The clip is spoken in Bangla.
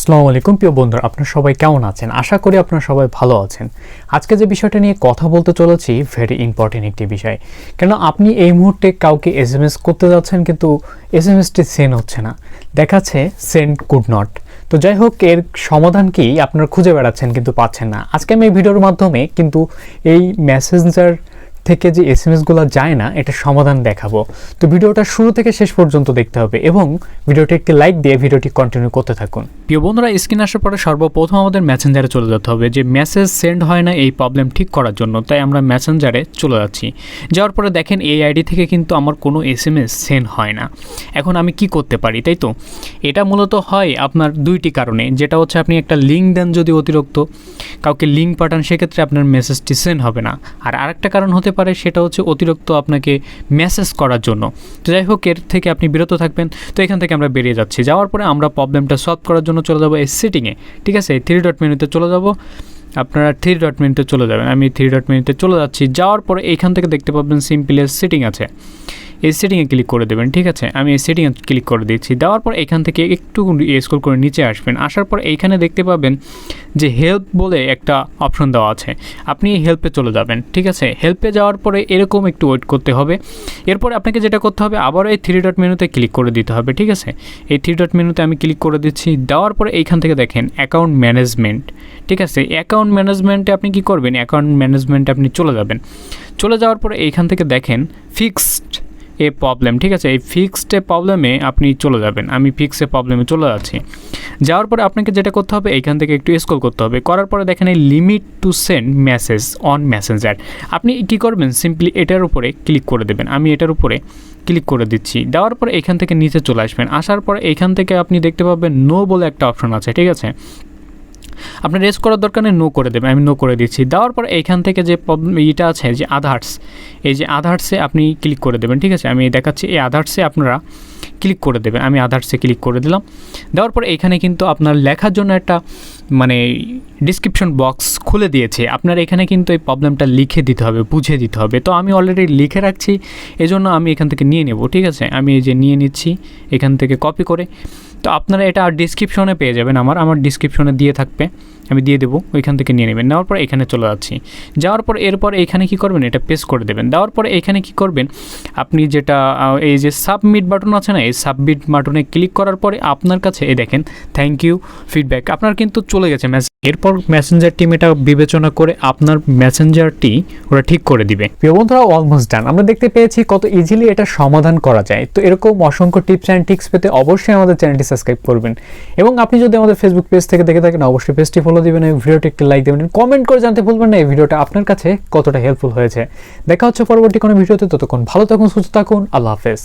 আসসালামু আলাইকুম, প্রিয় বন্ধুরা, আপনারা সবাই কেমন আছেন? আশা করি আপনারা সবাই ভালো আছেন। আজকে যে বিষয়টা নিয়ে কথা বলতে চলেছি ভেরি ইম্পর্টেন্ট একটি বিষয়। কেন আপনি এই মুহূর্তে কাউকে এস এম এস করতে যাচ্ছেন, কিন্তু এস এম এসটি সেন্ড হচ্ছে না। দেখাচ্ছে সেন্ড কুড নট তো যাই হোক, এর সমাধান কি? আপনারা খুঁজে বেড়াচ্ছেন, কিন্তু পাচ্ছেন না। আজকে আমি এই ভিডিওর মাধ্যমে কিন্তু এই মেসেঞ্জার থেকে যে এস এম এসগুলো যায় না, এটা সমাধান দেখাবো। তো ভিডিওটা শুরু থেকে শেষ পর্যন্ত দেখতে হবে এবং ভিডিওটি একটি লাইক দিয়ে ভিডিওটি কন্টিনিউ করতে থাকুন। প্রিয় বন্ধুরা স্ক্রিন আসার পরে সর্বপ্রথম আমাদের মেসেঞ্জারে চলে যেতে হবে যে মেসেজ সেন্ড হয় না এই প্রবলেম ঠিক করার জন্য, তাই আমরা মেসেঞ্জারে চলে যাচ্ছি। যাওয়ার পরে দেখেন এই আইডি থেকে কিন্তু আমার কোনো এস এম এস সেন্ড হয় না। এখন আমি কি করতে পারি, তাই তো? এটা মূলত হয় আপনার দুইটি কারণে, যেটা হচ্ছে আপনি একটা লিঙ্ক দেন যদি অতিরিক্ত। কাউকে লিঙ্ক পাঠান, সেক্ষেত্রে আপনার মেসেজটি সেন্ড হবে না। আর আরেকটা কারণ হতে পারে, সেটা হচ্ছে অতিরিক্ত আপনাকে মেসেজ করার জন্য। তো যাই হোক, এর থেকে আপনি বিরত থাকবেন। তো এখান থেকে আমরা বেরিয়ে যাচ্ছি। যাওয়ার পরে আমরা প্রবলেমটা সলভ করার জন্য চলে যাব এই সেটিংয়ে ঠিক আছে? থ্রি ডট মেনুতে চলে যাব। আপনারা থ্রি ডট মেনুতে চলে যাবেন। আমি থ্রি ডট মেনুতে চলে যাচ্ছি। যাওয়ার পরে এইখান থেকে দেখতে পাবেন সিম্পলি সেটিং আছে। এই সেটিংয়ে ক্লিক করে দেবেন, ঠিক আছে? আমি এই সেটিংয়ে ক্লিক করে দিচ্ছি। দেওয়ার পর এখান থেকে একটু স্ক্রল করে নিচে আসবেন। আসার পর এইখানে দেখতে পাবেন যে হেল্প বলে একটা অপশন দেওয়া আছে। আপনি হেল্পে চলে যাবেন, ঠিক আছে? হেল্পে যাওয়ার পরে এরকম একটু ওয়েট করতে হবে। এরপর আপনাকে যেটা করতে হবে আবার এই থ্রি ডট মেনুতে ক্লিক করে দিতে হবে, ঠিক আছে? এই থ্রি ডট মেনুতে আমি ক্লিক করে দিচ্ছি। দেওয়ার পরে এইখান থেকে দেখেন অ্যাকাউন্ট ম্যানেজমেন্ট ঠিক আছে? অ্যাকাউন্ট ম্যানেজমেন্টে আপনি কি করবেন? অ্যাকাউন্ট ম্যানেজমেন্টে আপনি চলে যাবেন। চলে যাওয়ার পরে এইখান থেকে দেখেন ফিক্সড এ প্রবলেম ঠিক আছে? এই ফিক্সড প্রবলেমে আপনি চলে যাবেন। আমি ফিক্সড প্রবলেমে চলে যাচ্ছি। যাওয়ার পরে আপনাকে যেটা করতে হবে এইখান থেকে একটু স্ক্রল করতে হবে। করার পরে দেখেন এই limit to send message on messenger আপনি কী করবেন? সিম্পলি এটার উপরে ক্লিক করে দেবেন। আমি এটার উপরে ক্লিক করে দিচ্ছি। দেওয়ার পরে এখান থেকে নিচে চলে আসবেন। আসার পরে এইখান থেকে আপনি দেখতে পাবেন নো বলে একটা অপশন আছে, ঠিক আছে? আপনার রেস করার দরকার নেই নো করে দেবেন। আমি নো করে দিচ্ছি। দেওয়ার পর এইখান থেকে যে ইটা আছে, যে আধার্স এই যে আধার্সে আপনি ক্লিক করে দেবেন, ঠিক আছে? আমি দেখাচ্ছি, এই আধার্সে আপনারা ক্লিক করে দেবেন। আমি আধার্সে ক্লিক করে দিলাম। দেওয়ার পর এখানে কিন্তু আপনার লেখার জন্য একটা মানে ডিসক্রিপশন বক্স খুলে দিয়েছে। আপনার এখানে কিন্তু এই প্রবলেমটা লিখে দিতে হবে, বুঝে দিতে হবে। তো আমি অলরেডি লিখে রাখছি, এজন্য আমি এখান থেকে নিয়ে নেব, ঠিক আছে? আমি এই যে নিয়ে নিচ্ছি, এখান থেকে কপি করে। তো আপনারা এটা ডিসক্রিপশনে পেয়ে যাবেন আমার আমার ডিসক্রিপশনে দিয়ে থাকবে। আমি দিয়ে দেবো, ওইখান থেকে নিয়ে নেবেন। নেওয়ার পর এখানে চলে যাচ্ছি। যাওয়ার পর এরপর এখানে কি করবেন? এটা পেস্ট করে দেবেন। দেওয়ার পর এখানে কি করবেন? আপনি যেটা এই যে সাবমিট বাটন আছে না, এই সাবমিট বাটনে ক্লিক করার পরে আপনার কাছে, এই দেখেন থ্যাংক ইউ ফিডব্যাক আপনার কিন্তু চলে গেছে মেসেজ এরপর মেসেঞ্জার টিম এটা বিবেচনা করে আপনার মেসেঞ্জারটি ওরা ঠিক করে দিবে। বন্ধুরা অলমোস্ট ডান আমরা দেখতে পেয়েছি কত ইজিলি এটা সমাধান করা যায়। তো এরকম অসংখ্য টিপস অ্যান্ড টিক্স পেতে অবশ্যই আমাদের চ্যানেলটি সাবস্ক্রাইব করবেন। এবং আপনি যদি আমাদের ফেসবুক পেজ থেকে দেখে থাকেন, অবশ্যই পেজটি ফলো দিবেন এবং ভিডিওটি একটি লাইক দেবেন কমেন্ট করে জানতে ভুলবেন না, এই ভিডিওটা আপনার কাছে কতটা হেল্পফুল হয়েছে। দেখা হচ্ছে পরবর্তী কোনো ভিডিওতে, ততক্ষণ ভালো থাকুন, সুস্থ থাকুন, আল্লাহ হাফেজ।